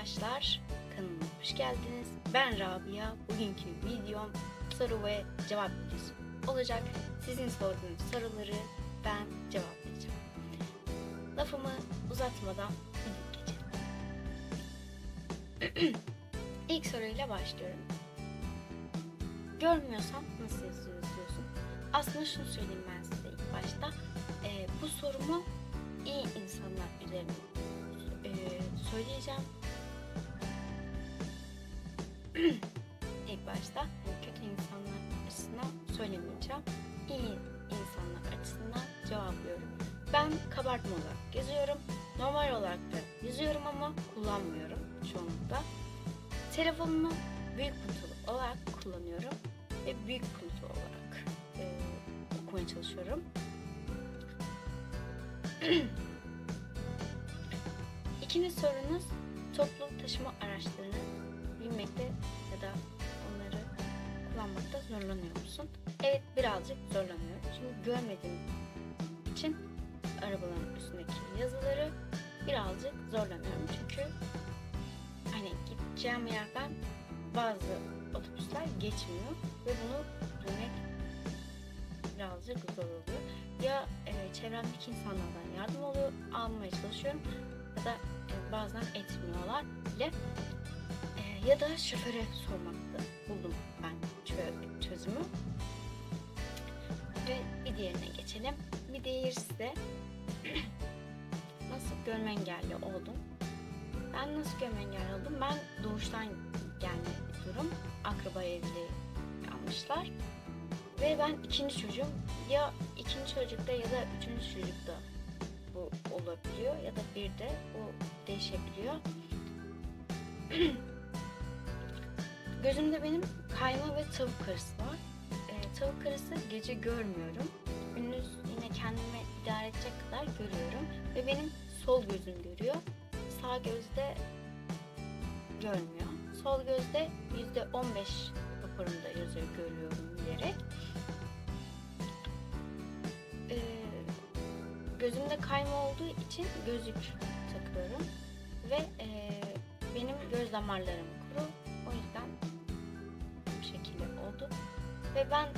arkadaşlar. Kanalıma hoş geldiniz. Ben Rabia. Bugünkü videom soru ve cevap videosu olacak. Sizin sorduğunuz soruları ben cevaplayacağım. Lafımı uzatmadan videoya geçelim. İlk soruyla başlıyorum. Görmüyorsam nasıl yazıyorsun? Aslında şunu söyleyeyim ben size ilk başta. Ee, bu sorumu iyi insanlar üzerine e, söyleyeceğim. İlk başta kötü insanlar açısından söylemeyeceğim. İyi insanlar açısından cevaplıyorum. Ben kabartma olarak yazıyorum. Normal olarak da yazıyorum ama kullanmıyorum çoğunlukla. Telefonumu büyük kutulu olarak kullanıyorum ve büyük kutulu olarak e, okumaya çalışıyorum. İkinci sorunuz toplu taşıma araçlarını bilmekte ya da onları kullanmakta zorlanıyor musun? Evet birazcık zorlanıyorum. Çünkü görmediğim için arabaların üstündeki yazıları birazcık zorlanıyorum. Çünkü hani gideceğim yerden bazı otobüsler geçmiyor ve bunu bilmek birazcık zor oluyor. Ya e, çevremdeki insanlardan yardım oluyor, almaya çalışıyorum ya da e, bazen etmiyorlar bile. Ya da şoföre sormakta buldum ben çö- çözümü. Ve bir diğerine geçelim. Bir diğerisi de nasıl görme engelli oldum. Ben nasıl görme engelli oldum? Ben doğuştan gelme durum. Akraba evli almışlar. Ve ben ikinci çocuğum. Ya ikinci çocukta ya da üçüncü çocukta bu olabiliyor ya da bir de bu değişebiliyor. Gözümde benim kayma ve tavuk karısı var. Ee, tavuk karısı gece görmüyorum. Gündüz yine kendime idare edecek kadar görüyorum. Ve benim sol gözüm görüyor. Sağ gözde görmüyor. Sol gözde yüzde 15 raporumda yazıyor görüyorum diyerek. Ee, gözümde kayma olduğu için gözlük takıyorum ve e, benim göz damarlarım ve ben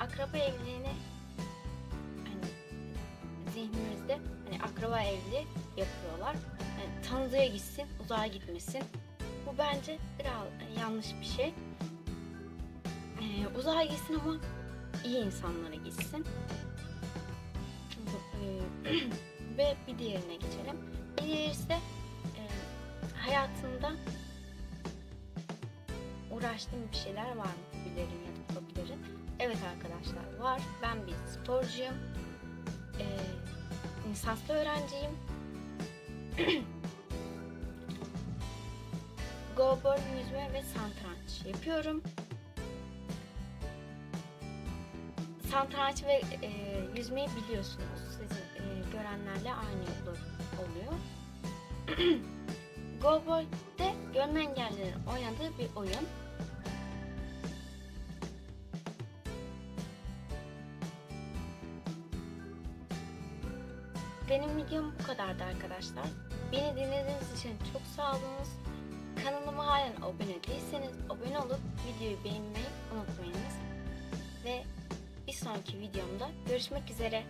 akraba evliliğini hani zihnimizde hani akraba evliliği yapıyorlar yani tanıdığa gitsin uzağa gitmesin bu bence biraz yanlış bir şey ee, uzağa gitsin ama iyi insanlara gitsin ve bir diğerine geçelim. Bir diğeri ise e, hayatında uğraştığın bir şeyler var mı? Hobilerin ya da hobilerin. Evet arkadaşlar var. Ben bir sporcuyum. E, lisanslı öğrenciyim. Goalboard yüzme ve santranç yapıyorum. Santranç ve e, yüzmeyi biliyorsunuz. Sizin e, görenlerle aynı olur, oluyor. Goalboard'de görme engellilerin oynadığı bir oyun. Benim videom bu kadardı arkadaşlar. Beni dinlediğiniz için çok sağ olunuz. Kanalıma halen abone değilseniz abone olup videoyu beğenmeyi unutmayınız. Ve bir sonraki videomda görüşmek üzere.